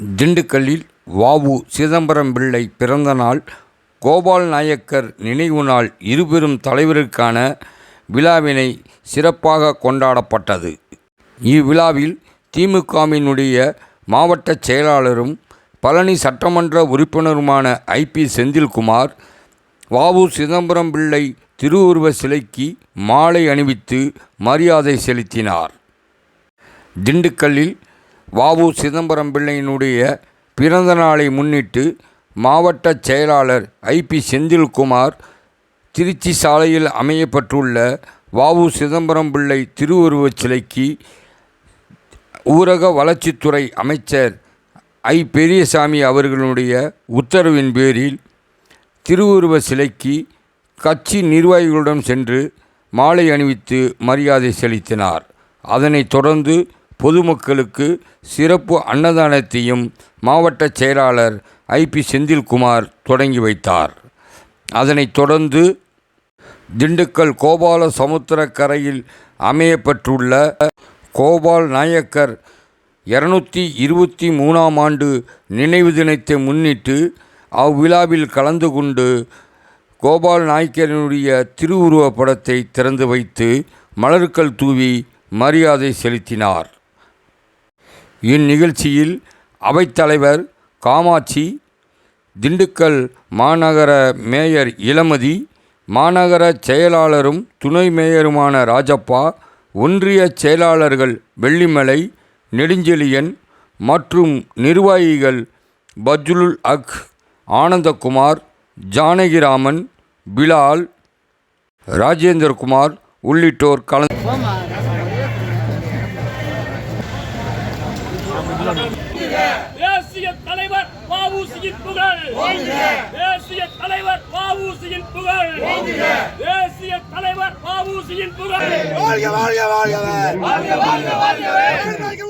திண்டுக்கல்லில் வாவு சிதம்பரம் பிள்ளை பிறந்த நாள் கோபால் நாயக்கர் நினைவு நாள் இருபெரும் தலைவருக்கான விழாவினை சிறப்பாக கொண்டாடப்பட்டது. இவ்விழாவில் திமுகவினுடைய மாவட்ட செயலாளரும் பழனி சட்டமன்ற உறுப்பினருமான ஐ. பி. செந்தில்குமார் வாவு சிதம்பரம் பிள்ளை திருவுருவ சிலைக்கு மாலை அணிவித்து மரியாதை செலுத்தினார். திண்டுக்கல்லில் வாவு சிதம்பரம் பிள்ளையினுடைய பிறந்த நாளை முன்னிட்டு மாவட்ட செயலாளர் ஐ. பி. செந்தில்குமார் திருச்சி சாலையில் அமையப்பட்டுள்ள வாவு சிதம்பரம் பிள்ளை திருவுருவச் சிலைக்கு ஊரக வளர்ச்சித்துறை அமைச்சர் ஐ. பெரியசாமி அவர்களுடைய உத்தரவின் பேரில் திருவுருவ சிலைக்கு கட்சி நிர்வாகிகளுடன் சென்று மாலை அணிவித்து மரியாதை செலுத்தினார். அதனைத் தொடர்ந்து பொதுமக்களுக்கு சிறப்பு அன்னதானத்தையும் மாவட்ட செயலாளர் ஐ. பி. செந்தில்குமார் தொடங்கி வைத்தார். அதனைத் தொடர்ந்து திண்டுக்கல் கோபால சமுத்திரக்கரையில் அமையப்பட்டுள்ள கோபால் நாயக்கர் இருநூத்தி இருபத்தி மூணாம் ஆண்டு நினைவு தினத்தை முன்னிட்டு அவ்விழாவில் கலந்து கொண்டு கோபால் நாயக்கரினுடைய திருவுருவப் படத்தை திறந்து வைத்து மலர்கள் தூவி மரியாதை செலுத்தினார். இந்நிகழ்ச்சியில் அவைத்தலைவர் காமாட்சி திண்டுக்கல் மாநகர மேயர் இளமதி மாநகர செயலாளரும் துணை மேயருமான ராஜப்பா ஒன்றிய செயலாளர்கள் வெள்ளிமலை நெடுஞ்செழியன் மற்றும் நிர்வாகிகள் பஜ்ருல் அக் ஆனந்தகுமார் ஜானகிராமன் பிலால் ராஜேந்திரகுமார் உள்ளிட்டோர் கலந்து தேசிய தலைவர் வஉசியின் புகழ். தேசிய தலைவர் வஉசியின் புகழ். தேசிய தலைவர் வஉசியின் புகழ். வாழ்க வாழ்க வாழ்கவே வாழ்க வாழ்க வாழ்கவே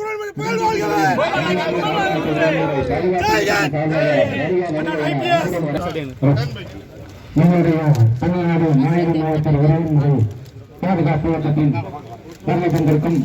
உடன்படி புகழ் வாழ்கவே. நம்முடைய தமிழ்நாடு மாநில மாவட்ட உறவினர்கள் பாதுகாப்பு இயக்கத்தின் வருகை தந்திருக்கும்